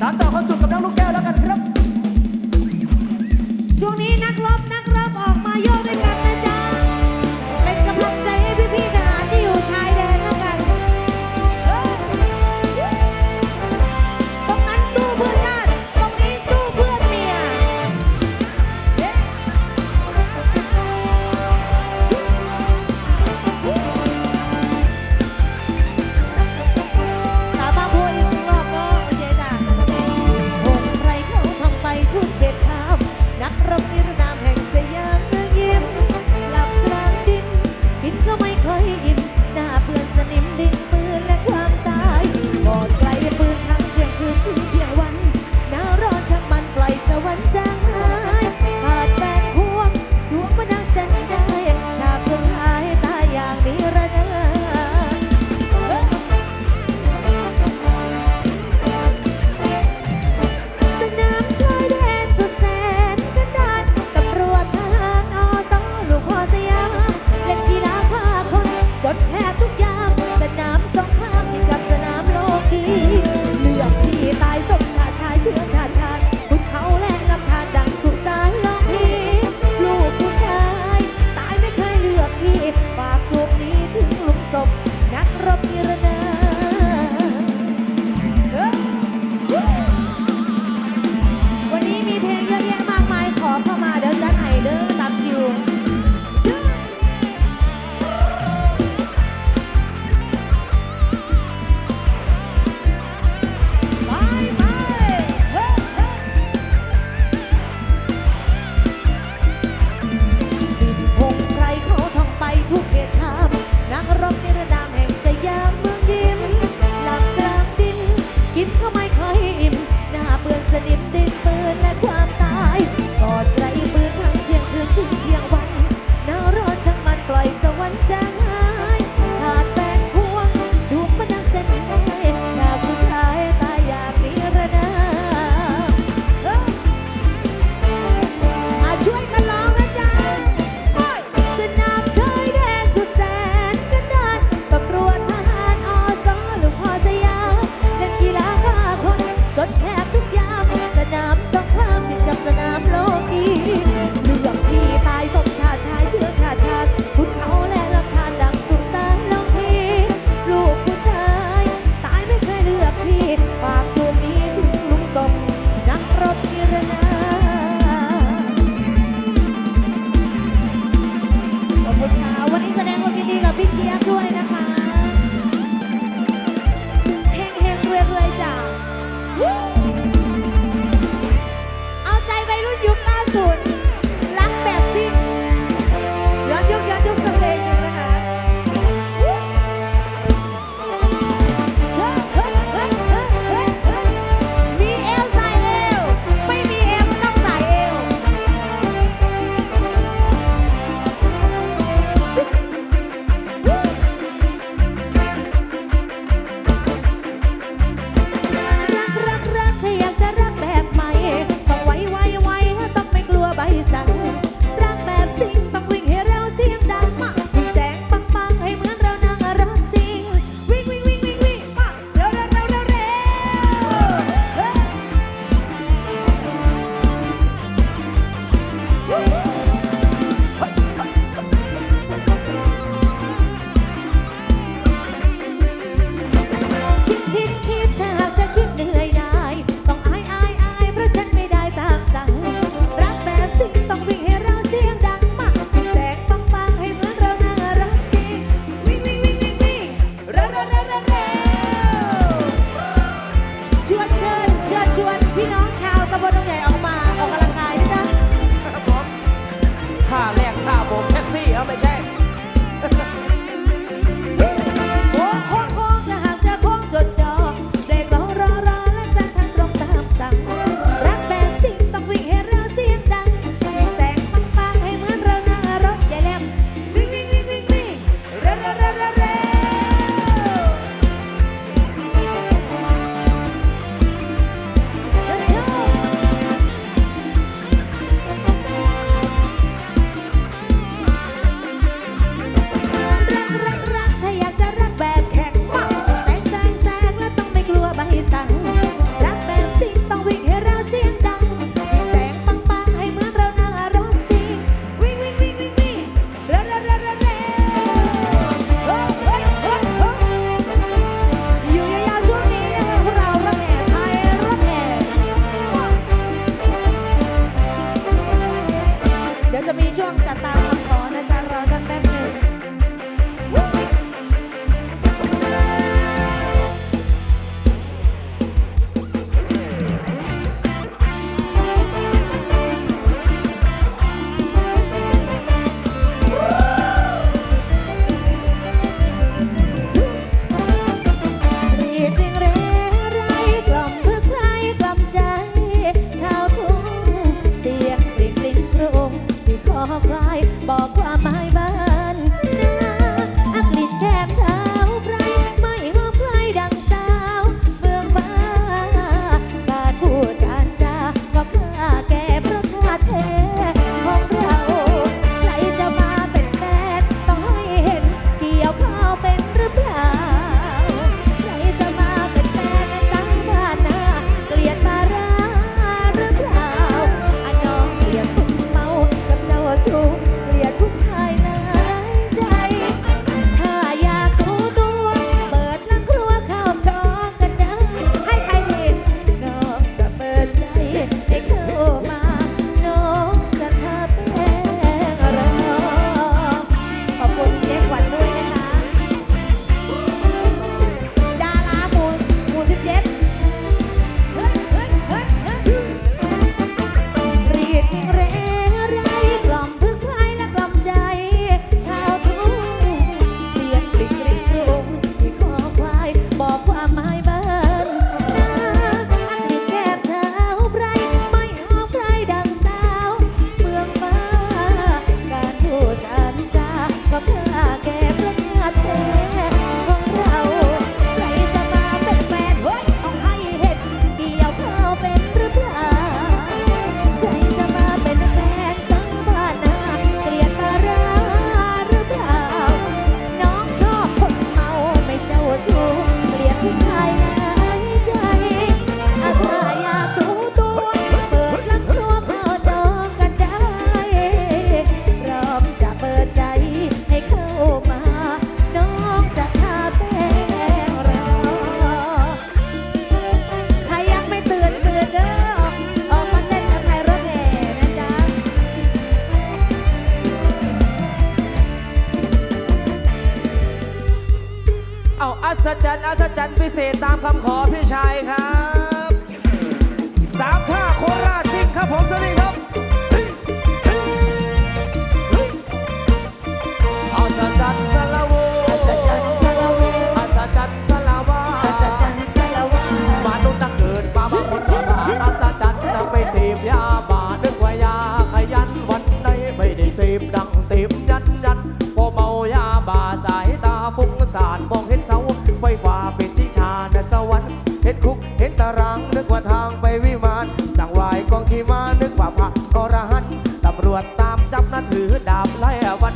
สารต่อความสุ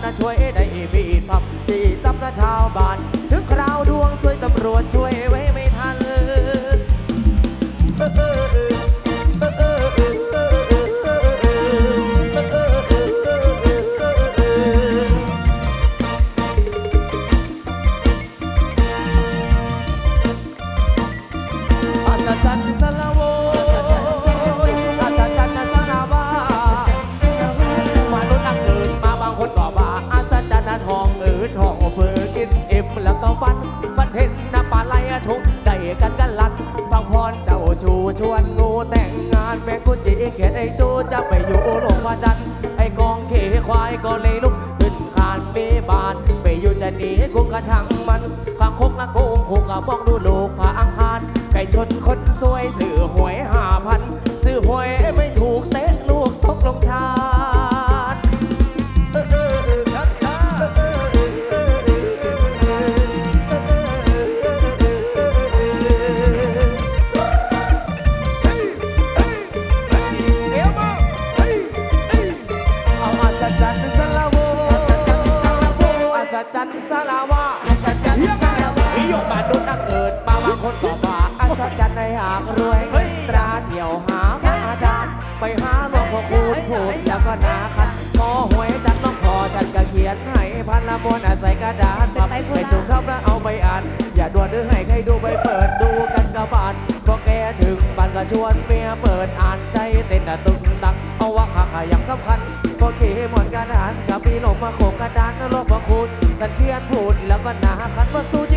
นะช่วยได้บีบพับจีจับนะชาวบ้าน ถึงคราวดวงสวยตำรวจช่วยไว ชูชวนงูแต่งงานแมงกุจิเขียนไอ้จูจะไปอยู่โลกพระจันทร์ไอ้กองเขควายก็เลยลุกขึ้นคานมีบาน ไปอยู่จะหนีกูกระชังมันความคกนะโกงคงกะมองดูลูกพระอังคารไก่ชนคนสวยสื่อ หาพระอาจารย์ ไปหาหลวงพ่อคูณพูดแล้วก็นาคันหมอหวยจัดน้องพอจัดกระเขียนให้พันละบนอาศัยกระดาษพับไปส่งเข้าแล้วเอาไปอ่าน อย่าด่วนหรือให้ใครดูไปเปิดดูกันกระบาดพอแกถึงบันก็ชวนเมียเปิดอ่านใจเต้นตึงตักเอาว่าขาอย่างสำคัญพอขียนหมดกระดานกับปีหลงมาโขกกระดานลรกพอคูณตันเขียนพูดแล้วก็นาคันวาสู้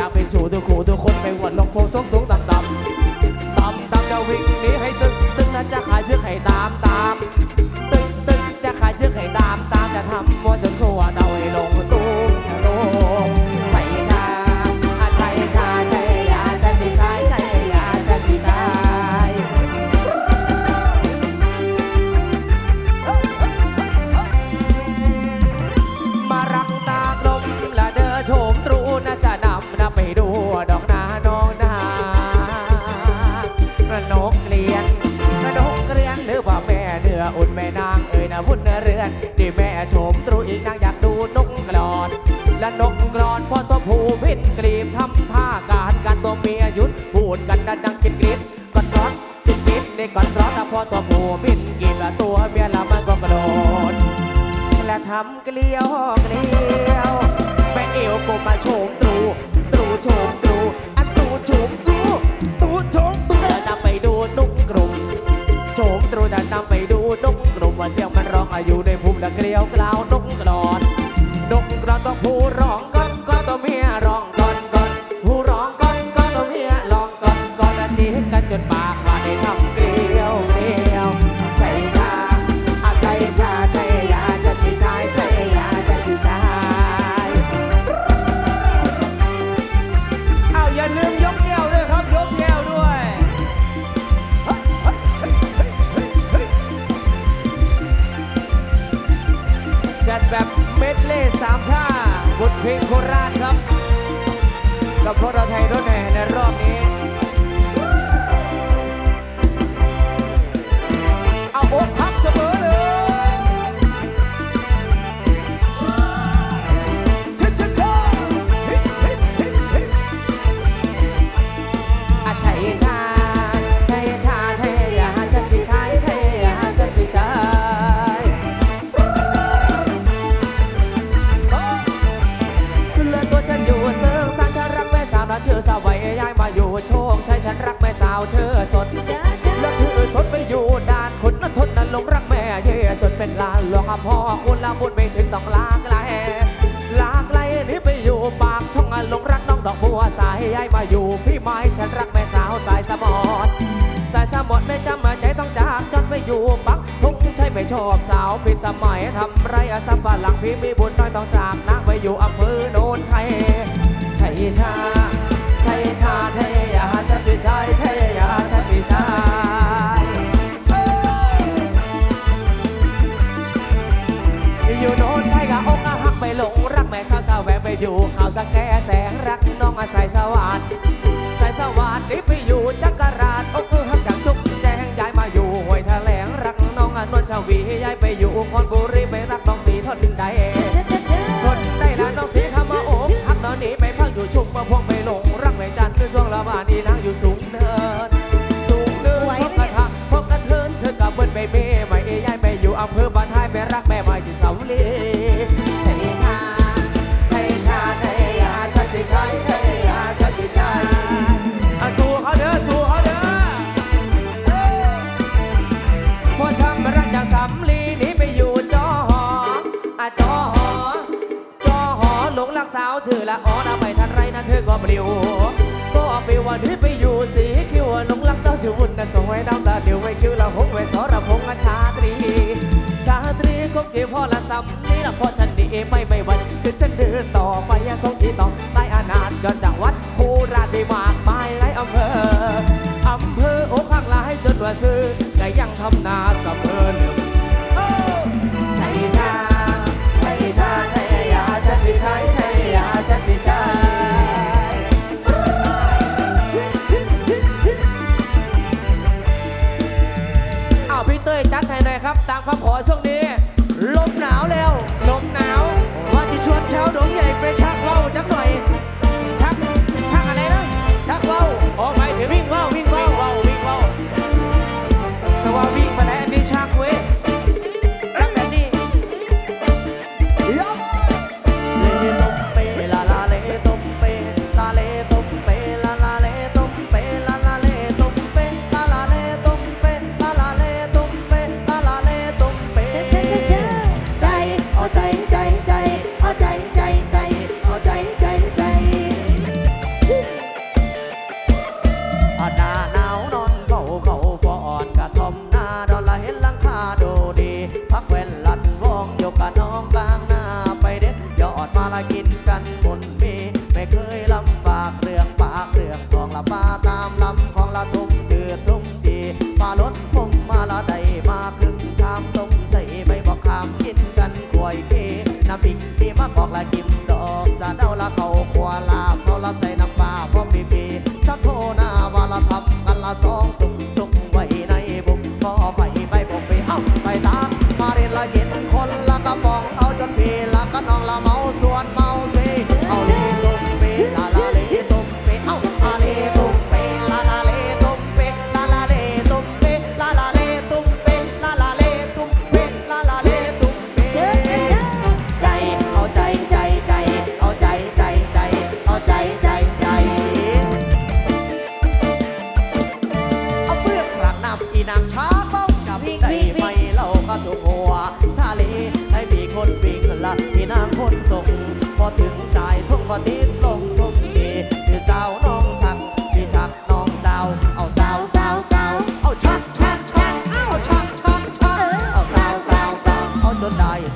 อยากเป็นชูทุกคู่ทุกคนไปหวดลงโพสงสู ทำเกลียวเกลียวแม่เอวกบมาโฉมตรูตรูโฉมตรูอันตรูโฉมตรูตรูโฉมตูจะนำไปดูนกกลุ่มโฉมตรูจะนำไปดูนกกลุ่มว่าเสียงมันร้องอยู่ในภูมิละเกลียวกล่าวนกกรอนนกกรอนต้องผู้ร้องก่อนก็ต้องเมียร้องก่อนก่อนผู้ร้องก่อนก็ต้องเมียร้องก่อนก่อนจีกันจนปาก ชายชาชัยยาชัยชัยชัยยาชัยชาอยู่โน้นไทยกะอกหักไปหลงรักแม่สาวสาวแวะไปอยู่ข่าวสังแกแสงรักน้องอาศัยสวัสดิ์สายสวัสดิ์นี่ไปอยู่จักรราชอกหักจากทุกแจ้งย้ายมาอยู่ห้วยแถลงรักน้องอนวลชาวีย้ายไปอยู่คอนบุรีไปรักน้องสีทนดินแดาพวกไม่ลงรักไม่จันขึ้นช่วงละมานีนั่งอยู่สูงเนิน สูงเนินพวกกระทะพวกกระเทินเธอกับเบิ้ลไปเม สาวชื่อละอ้อนะไปทันไรนะเธอก็ปลิวบอไปวันที่ไปอยู่สีคิวลงรักสาวชื่วุ่นนะสวยดาวตาเดียวไว้คิวละหงไว้สระพงชาตรี ชาตรีคงที่พ่อละซ้ำนี่ละพ่อฉันดีไม่ไม่วันคือฉันเดินต่อไปคงที่ต่อใต้อนาถก็จากวัดโคราชได้มากมายหลายอำเภออำเภอโอ้ข้างลายจนว่าซื้อแต่ยังทำนาเสมอ time.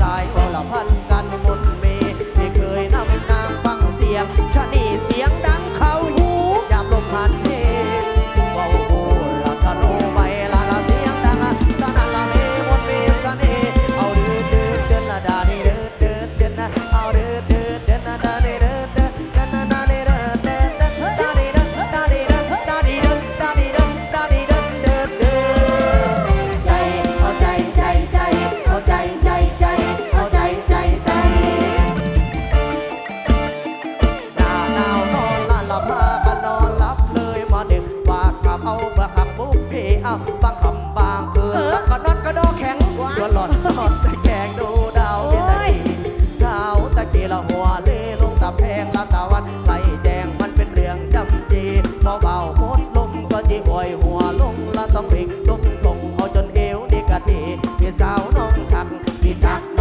สาโอละพันกันมนเมไม่เคยนำนางฟังเสียงชะนีส ต้องเบ่งตุ้มทงเอาจนเอวดีกะทีพี่สาวน้องชักพี่ชัก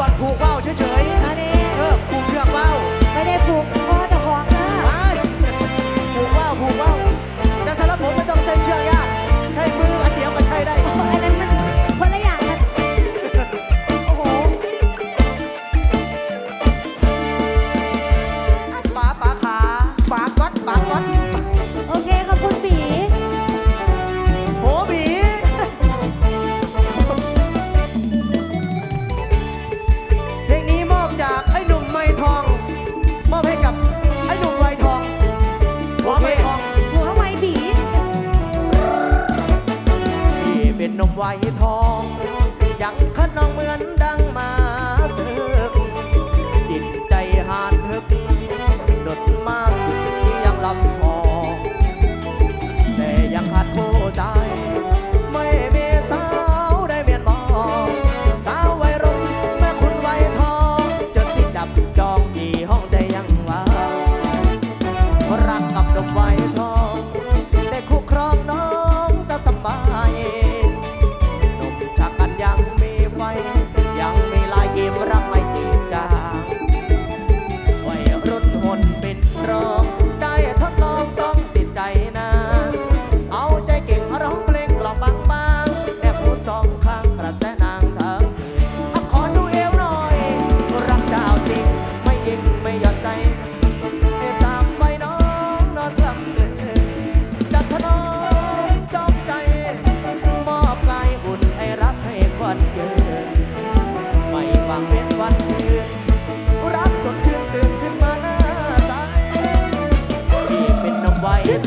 把火花往前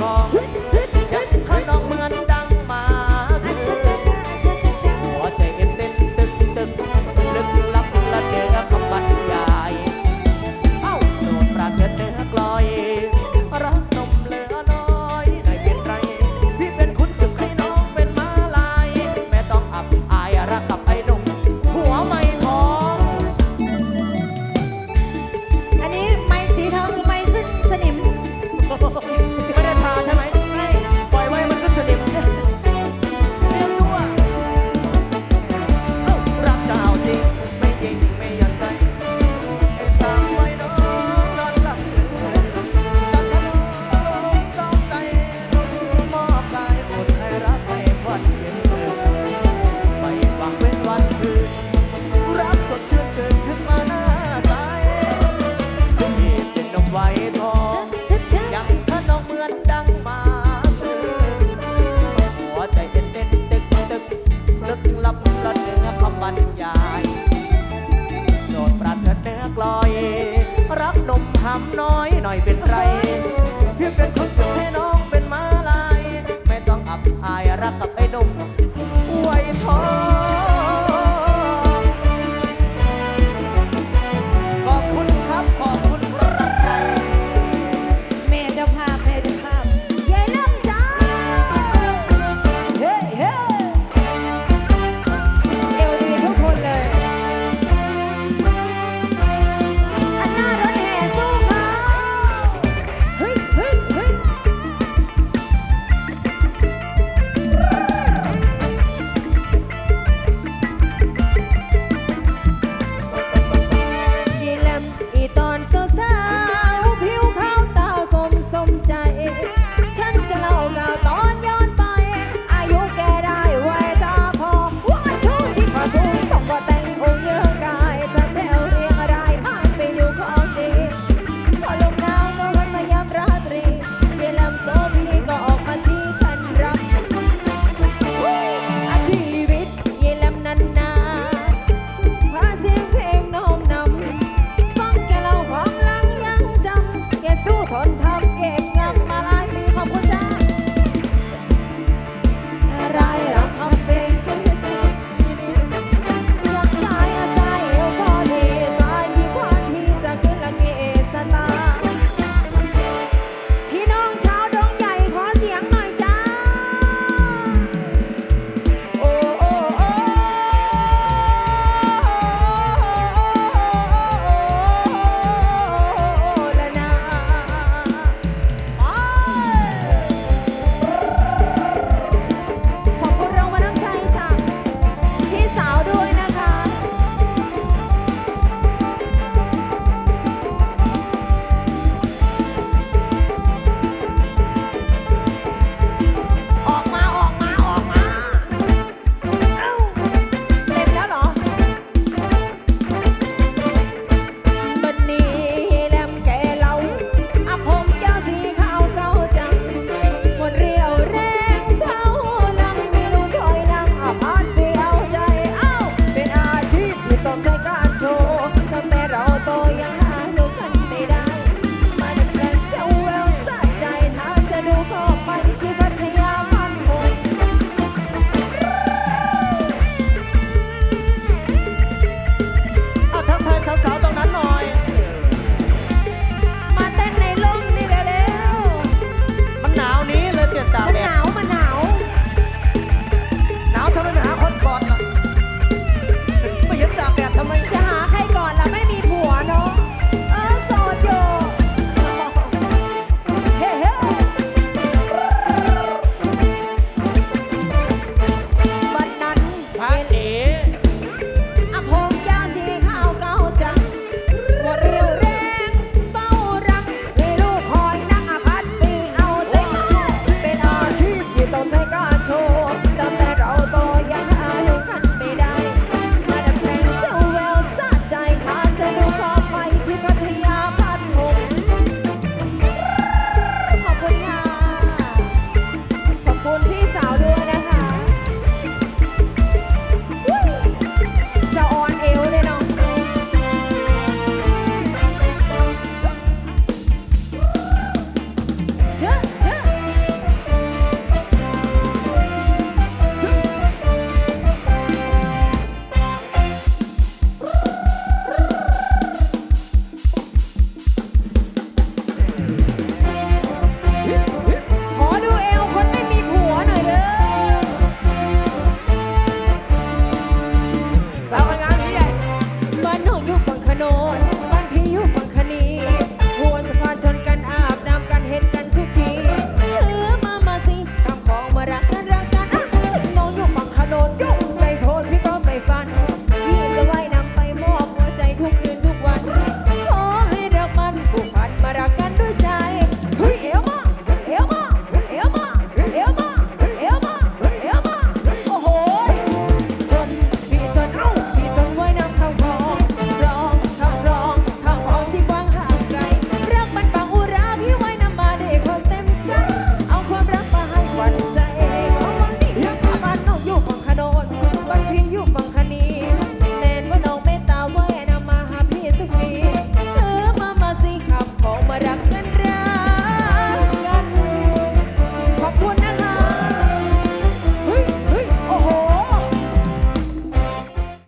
啊